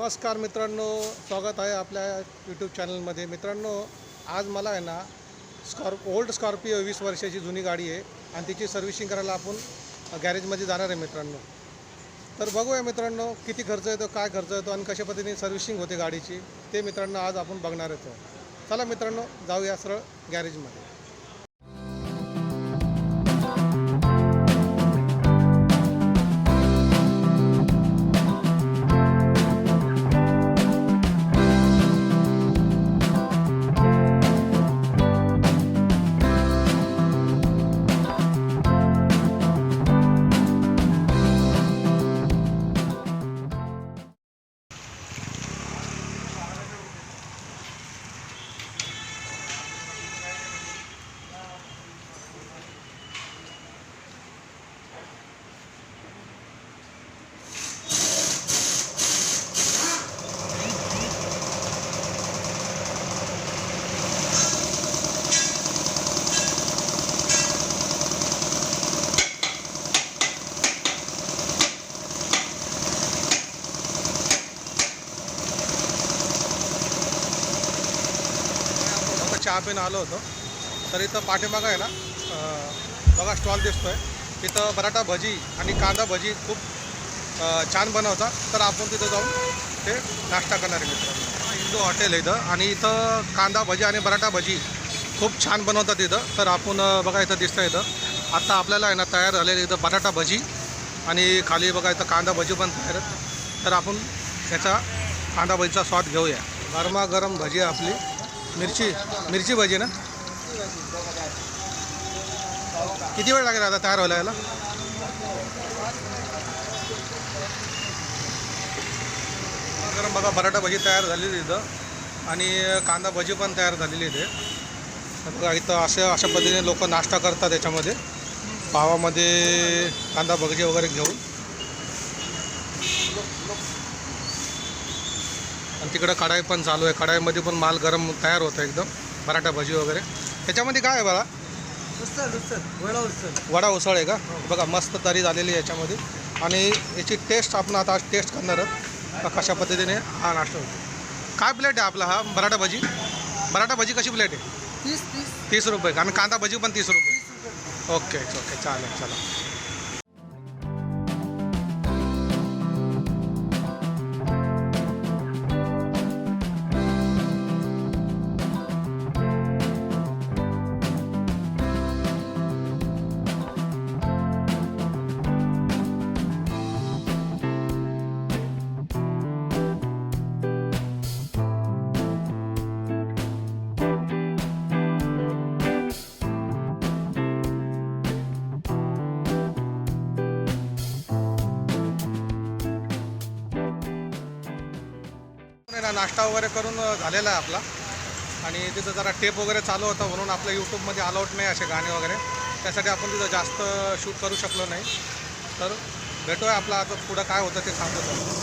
नमस्कार मित्रांनो स्वागत आहे आपल्या यूट्यूब चॅनलमध्ये मित्रांनो आज मला आहे ना स्कॉर्प ओल्ड स्कॉर्पिओ वीस वर्षाची जुनी गाडी आहे आणि तिची सर्व्हिसिंग करायला आपण गॅरेजमध्ये जाणार आहे मित्रांनो. तर बघूया मित्रांनो किती खर्च येतो काय खर्च येतो आणि कशा पद्धतीने सर्व्हिसिंग होते गाडीची ते मित्रांनो आज आपण बघणार येतो चला मित्रांनो जाऊया सरळ गॅरेजमध्ये. आता चहा पिऊन आलो होतो. तर इथं पाठीमागं आहे ना बघा स्टॉल दिसतोय. तिथं बराटा भजी आणि कांदा भजी खूप छान बनवतात तर आपण तिथं जाऊन ते नाश्ता करणार आहे मित्रांनो. हिंदू हॉटेल आहे इथं आणि इथं कांदा भजी आणि बराटा भजी खूप छान बनवतात इथं. तर आपण बघा इथं दिसतं इथं. आत्ता आपल्याला आहे ना तयार झालेलं इथं बटाटा भजी आणि खाली बघा इथं कांदा भजी पण तयार आहेत. तर आपण त्याचा कांदा भजीचा स्वाद घेऊया. गरमागरम भजी आहे आपली. मिरची मिरची भजी ना? किती वेळ लागेल आता तयार व्हायला याला कारण बघा बटाटा भजी तयार झालेली इथं. आणि कांदा भजी पण तयार झालेली इथे. बघा इथं अशा अशा पद्धतीने लोक नाश्ता करतात याच्यामध्ये. पावामध्ये कांदा भजी वगैरे घेऊन. आणि तिकडं कढाई पण चालू आहे. कढाईमध्ये पण माल गरम तयार होतं एकदम. पराठा भजी वगैरे. त्याच्यामध्ये काय आहे बघा वडा उसळ. आहे का? बघा मस्त तरी झालेली आहे याच्यामध्ये. आणि याची टेस्ट आपण आता आज टेस्ट करणार आहोत. कशा पद्धतीने हा नाश्ता होतो. काय प्लेट आहे आपला हा? बराटा भजी? बराटा भजी कशी प्लेट आहे? तीस तीस. तीस रुपये आणि कांदा भजी पण तीस रुपये. तीस रुपये. ओके ओके चालेल चला आहे नाश्ता वगैरे करून झालेला आहे आपला. आणि तिथं जरा टेप वगैरे चालू होता म्हणून आपल्या यूट्यूबमध्ये अलाउट नाही असे गाणे वगैरे. त्यासाठी आपण तिथं जास्त शूट करू शकलो नाही. तर भेटूया आपला आता पुढं काय होतं ते सांगतो तुम्हाला.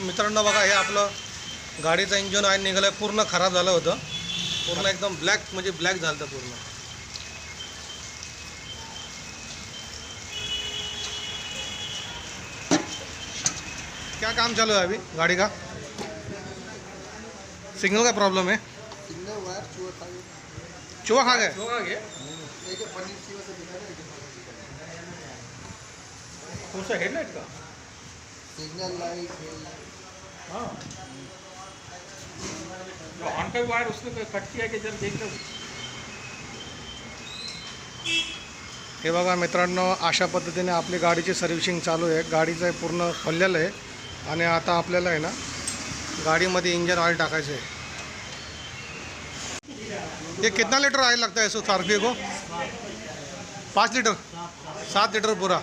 मित्रांनो बघा हे आपलं गाडीचं इंजिन ऑइल निघालं पूर्ण खराब झालं होतं. पूर्ण एकदम ब्लॅक म्हणजे ब्लॅक झालं पूर्ण। क्या काम चालू है अभी गाड़ी का? सिग्नल का प्रॉब्लम है। चूहा खा गए कौन सा हेडलाइट का? सिग्नल लाइट हाँ। जो ऑन का वायर उसने कट किया कि जरा देखकर हे बघा मित्रांनो अशा पद्धतीने आपली गाडीची सर्व्हिसिंग चालू आहे. गाडीचं हे पूर्ण खोललेलं आहे. आणि आता आपल्याला आहे ना गाडीमध्ये इंजन ऑइल टाकायचं आहे. ये कितना लीटर ऑइल लगता है इसको स्कॉर्पियो को पाच लीटर सात लीटर पुरा.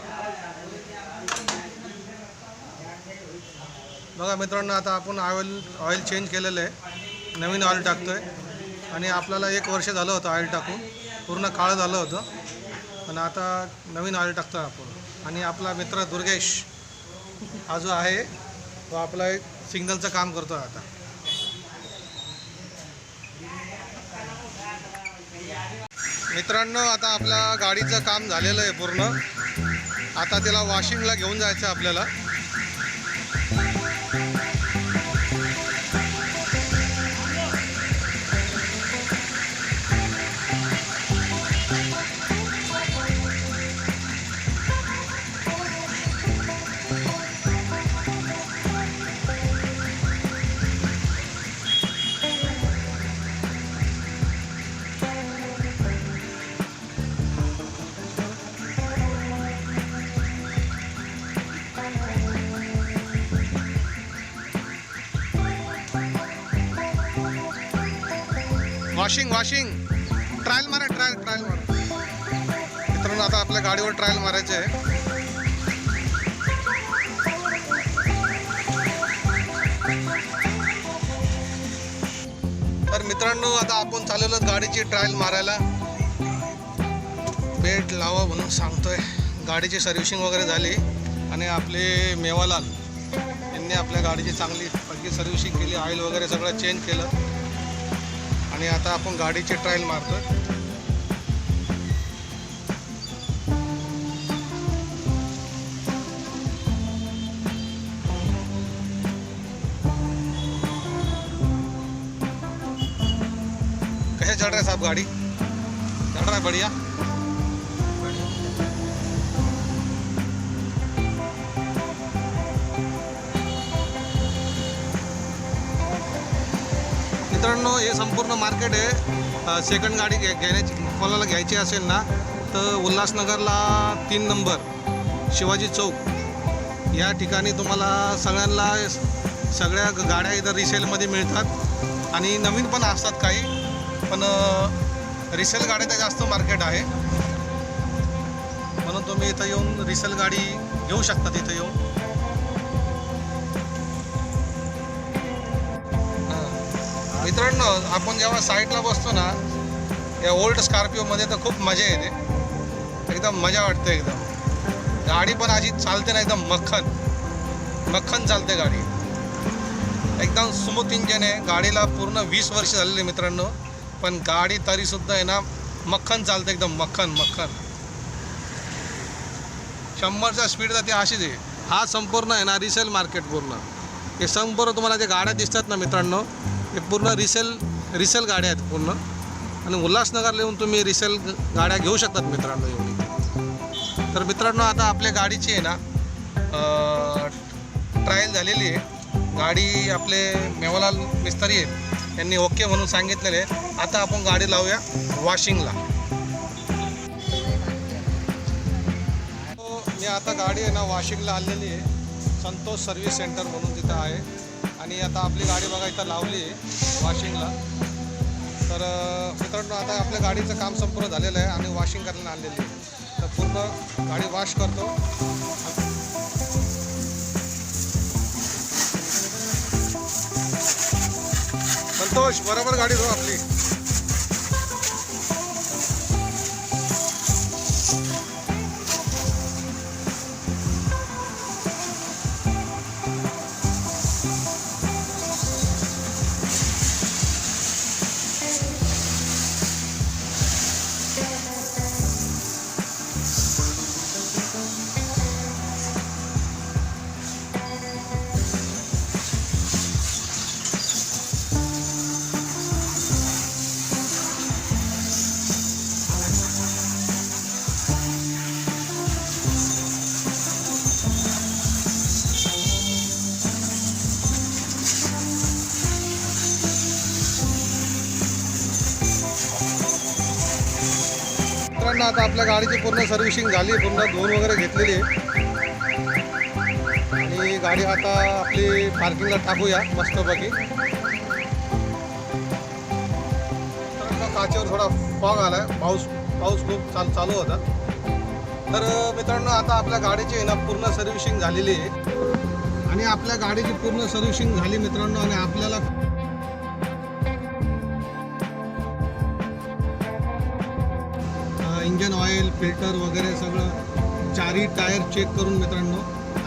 बघा मित्रांनो आता आपण ऑइल ऑइल चेंज केलेलं आहे. नवीन ऑइल टाकतो आहे आणि आपल्याला एक वर्ष झालं होतं ऑइल टाकून. पूर्ण काळं झालं होतं. पण आता नवीन ऑइल टाकतो आपण. आणि आपला मित्र दुर्गेश हा जो आहे तो आपला एक सिग्नलचं काम करतो आता. मित्रांनो आता आपल्या गाडीचं काम झालेलं आहे पूर्ण. आता तिला वॉशिंगला घेऊन जायचं आहे आपल्याला. वॉशिंग वॉशिंग ट्रायल मारा ट्रायल ट्रायल मारा. मित्रांनो आता आपल्या गाडीवर ट्रायल मारायचं आहे. तर मित्रांनो आता आपण चालवलं गाडीची ट्रायल मारायला. बेट लावा म्हणून सांगतोय. गाडीची सर्व्हिसिंग वगैरे झाली. आणि आपले मेवालाल यांनी आपल्या गाडीची चांगली पक्की सर्व्हिसिंग केली. ऑइल वगैरे सगळं चेंज केलं. आणि आता आपण गाडीची ट्रायल मारतोय. कैसे चल रहा है साहब गाड़ी? चल रहा है बढ़िया. मित्रांनो हे संपूर्ण मार्केट आहे. सेकंड गाडी घे घेण्याची कोणाला घ्यायची असेल ना तर उल्हासनगरला तीन नंबर शिवाजी चौक. या ठिकाणी तुम्हाला सगळ्यांना सगळ्या गाड्या इथं रिसेलमध्ये मिळतात. आणि नवीन पण असतात काही पण रिसेल गाड्याचं जास्त मार्केट आहे. म्हणून तुम्ही इथं येऊन रिसेल गाडी घेऊ शकता तिथं येऊन. मित्रांनो आपण जेव्हा साईडला बसतो ना या ओल्ड स्कॉर्पिओमध्ये तर खूप मजा येते. एकदम मजा वाटते एकदम. गाडी पण अशी चालते ना एकदम मक्खन. मक्खन चालते गाडी. एकदम स्मूथ इंजन आहे. गाडीला पूर्ण वीस वर्ष झालेली मित्रांनो. पण गाडी तरीसुद्धा आहे ना मक्खन चालते एकदम मक्खन मक्खन. शंभरच्या स्पीडचा ती अशीच आहे. हा संपूर्ण आहे ना रिसेल मार्केट पूर्ण. हे संपूर्ण तुम्हाला जे गाड्या दिसतात ना मित्रांनो हे पूर्ण रिसेल रिसेल गाड्या आहेत पूर्ण. आणि उल्हासनगरला येऊन तुम्ही रिसेल गाड्या घेऊ शकतात मित्रांनो येऊन तर मित्रांनो आता आपल्या गाडीची आहे ना ट्रायल झालेली आहे. गाडी आपले मेवालाल मिस्त्री आहेत. यांनी ओके म्हणून सांगितलेले आहे. आता आपण गाडी लावूया वॉशिंगला. हो, मी आता गाडी आहे ना वॉशिंगला आलेली आहे. संतोष सर्व्हिस सेंटर म्हणून तिथं आहे. आणि आता आपली गाडी बघा इथं लावली आहे वॉशिंगला तर मित्रांनो आता आपल्या गाडीचं काम संपूर्ण झालेलं आहे आणि वॉशिंग करायला आणलेली आहे. तर पूर्ण गाडी वॉश करतो. संतोष बरोबर गाडी धो आपली. मित्रांनो आता आपल्या गाडीची पूर्ण सर्व्हिसिंग झाली पूर्ण धुवून वगैरे घेतलेली आहे. आणि गाडी आता आपली पार्किंगला टाकूया मस्तपैकी. काचेवर थोडा फॉग आला आहे पाऊस पाऊस खूप चाल चालू होता. तर मित्रांनो आता आपल्या गाडीची आहे ना पूर्ण सर्व्हिसिंग झालेली आहे. आणि आपल्या गाडीची पूर्ण सर्व्हिसिंग झाली मित्रांनो आणि आपल्याला इंजन ऑइल फिल्टर वगैरे सगळं चारही टायर चेक करून मित्रांनो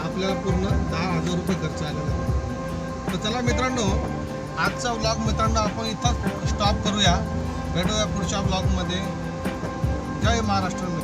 आपल्याला पूर्ण दहा हजार रुपये खर्च आलेला आहे. तर चला मित्रांनो आजचा ब्लॉग मित्रांनो आपण इथं स्टॉप करूया. भेटूया पुढच्या ब्लॉगमध्ये जय महाराष्ट्र मित्र.